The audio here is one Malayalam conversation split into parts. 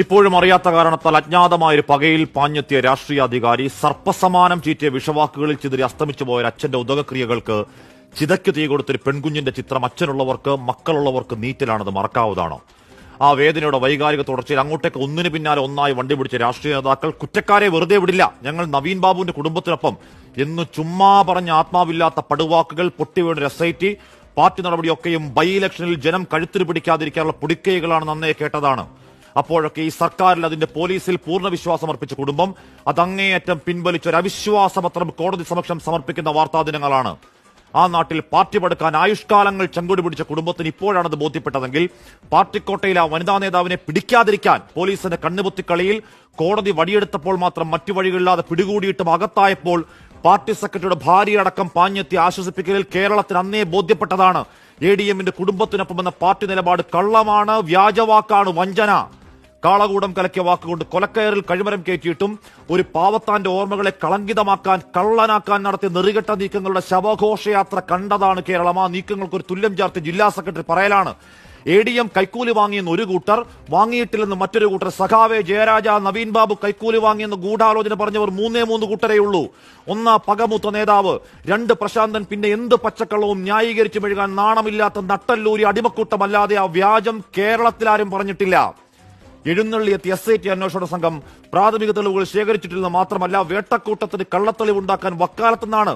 ഇപ്പോഴും അറിയാത്ത കാരണത്താൽ അജ്ഞാതമായ ഒരു പകയിൽ പാഞ്ഞെത്തിയ രാഷ്ട്രീയ അധികാരി സർപ്പസമാനം ചീറ്റിയ വിഷവാക്കുകളിൽ ചിതറി അസ്തമിച്ചു പോയ അച്ഛന്റെ ഉദകക്രിയകൾക്ക് ചിതയ്ക്ക് തീ കൊടുത്തൊരു പെൺകുഞ്ഞിന്റെ ചിത്രം അച്ഛനുള്ളവർക്ക് മക്കളുള്ളവർക്ക് നീറ്റലാണത് മറക്കാവുന്നതാണോ? ആ വേദനയുടെ വൈകാരിക തുടർച്ചയിൽ അങ്ങോട്ടേക്ക് ഒന്നിന് പിന്നാലെ ഒന്നായി വണ്ടി പിടിച്ച രാഷ്ട്രീയ നേതാക്കൾ കുറ്റക്കാരെ വെറുതെ വിടില്ല. ഞങ്ങൾ നവീൻ ബാബുവിന്റെ കുടുംബത്തിനൊപ്പം. എന്ന് ചുമ്മാ പറഞ്ഞ ആത്മാവില്ലാത്ത പടുവാക്കുകൾ പൊട്ടിവീണ എസ് പാർട്ടി നടപടിയൊക്കെയും ബൈ ഇലക്ഷനിൽ ജനം കഴുത്തിന് പിടിക്കാതിരിക്കാനുള്ള പുടിക്കൈകളാണ് നന്നേ കേട്ടതാണ്. അപ്പോഴൊക്കെ ഈ സർക്കാരിൽ അതിന്റെ പോലീസിൽ പൂർണ വിശ്വാസം അർപ്പിച്ച കുടുംബം അതങ്ങേയറ്റം പിൻവലിച്ച ഒരു അവിശ്വാസപത്രം കോടതി സമക്ഷം സമർപ്പിക്കുന്ന വാർത്താദിനങ്ങളാണ് ആ നാട്ടിൽ പാർട്ടി പടുക്കാൻ ആയുഷ്കാലങ്ങൾ ചങ്കുടി പിടിച്ച കുടുംബത്തിന് ഇപ്പോഴാണത് ബോധ്യപ്പെട്ടതെങ്കിൽ പാർട്ടിക്കോട്ടയിൽ ആ വനിതാ നേതാവിനെ പിടിക്കാതിരിക്കാൻ പോലീസിന്റെ കണ്ണുപൊത്തിക്കളിയിൽ കോടതി വടിയെടുത്തപ്പോൾ മാത്രം മറ്റു വഴികളില്ലാതെ പിടികൂടിയിട്ടും അകത്തായപ്പോൾ പാർട്ടി സെക്രട്ടറിയുടെ ഭാര്യയടക്കം പാഞ്ഞെത്തി ആശ്വസിപ്പിക്കലിൽ കേരളത്തിന് അന്നേ ബോധ്യപ്പെട്ടതാണ്. എ ഡി എമ്മിന്റെ കുടുംബത്തിനൊപ്പം എന്ന പാർട്ടി നിലപാട് കള്ളമാണ് വ്യാജവാക്കാണ് വഞ്ചന. കാളകൂടം കലക്കിയ വാക്കുകൊണ്ട് കൊലക്കയറിൽ കഴിമരം കയറ്റിയിട്ടും ഒരു പാവത്താന്റെ ഓർമ്മകളെ കളങ്കിതമാക്കാൻ കള്ളനാക്കാൻ നടത്തിയ നെറികെട്ട നീക്കങ്ങളുടെ ശവഘോഷയാത്ര കണ്ടതാണ് കേരളം. ആ നീക്കങ്ങൾക്ക് ഒരു തുല്യം ചേർത്ത് ജില്ലാ സെക്രട്ടറി പറയലാണ്. എ ഡി എം കൈക്കൂലി വാങ്ങിയെന്ന് ഒരു കൂട്ടർ വാങ്ങിയിട്ടില്ലെന്ന് മറ്റൊരു കൂട്ടർ. സഖാവെ ജയരാജ നവീൻ ബാബു കൈക്കൂലി വാങ്ങിയെന്ന് ഗൂഢാലോചന പറഞ്ഞവർ മൂന്നേ മൂന്ന് കൂട്ടരേ ഉള്ളൂ. ഒന്ന് പകമൂത്ത നേതാവ് രണ്ട് പ്രശാന്തൻ പിന്നെ എന്ത് പച്ചക്കള്ളവും ന്യായീകരിച്ചു മെഴുകാൻ നാണമില്ലാത്ത നട്ടല്ലൂരി അടിമക്കൂട്ടമല്ലാതെ ആ വ്യാജം കേരളത്തിലാരും പറഞ്ഞിട്ടില്ല. എഴുന്നള്ളിയെത്തിയ എസ് ഐ ടി അന്വേഷണ സംഘം പ്രാഥമിക തെളിവുകൾ ശേഖരിച്ചിട്ടില്ലെന്ന് മാത്രമല്ല വേട്ടക്കൂട്ടത്തിന് കള്ളത്തെളിവുണ്ടാക്കാൻ വക്കാലത്തുനിന്നാണ്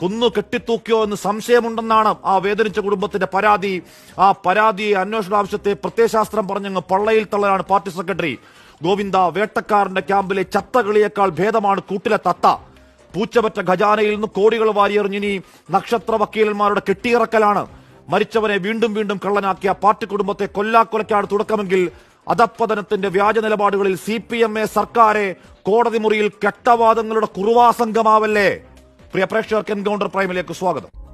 കൊന്നു കെട്ടിത്തൂക്കിയോ എന്ന് സംശയമുണ്ടെന്നാണ് ആ വേദനിച്ച കുടുംബത്തിന്റെ പരാതി. ആ പരാതി അന്വേഷണ ആവശ്യത്തെ പ്രത്യയശാസ്ത്രം പറഞ്ഞങ്ങ് പള്ളയിൽ തള്ളലാണ് പാർട്ടി സെക്രട്ടറി. ഗോവിന്ദ വേട്ടക്കാരന്റെ ക്യാമ്പിലെ ചത്തകളിയേക്കാൾ ഭേദമാണ് കൂട്ടിലെ തത്ത. പൂച്ചപറ്റ ഖജാനയിൽ നിന്ന് കോടികൾ വാരിയെറിഞ്ഞിനി നക്ഷത്ര വക്കീലന്മാരുടെ കെട്ടിയിറക്കലാണ്. മരിച്ചവനെ വീണ്ടും വീണ്ടും കള്ളനാക്കിയ പാർട്ടി കുടുംബത്തെ കൊല്ലാക്കൊലയ്ക്കാണ് തുടക്കമെങ്കിൽ അധപ്പതനത്തിന്റെ വ്യാജ നിലപാടുകളിൽ സി പി എം എ സർക്കാരെ കോടതി മുറിയിൽ കെട്ടവാദങ്ങളുടെ കുറുവാസംഗമാവല്ലേ? പ്രിയ പ്രേക്ഷകർക്ക് എൻകൗണ്ടർ പ്രൈമിലേക്ക് സ്വാഗതം.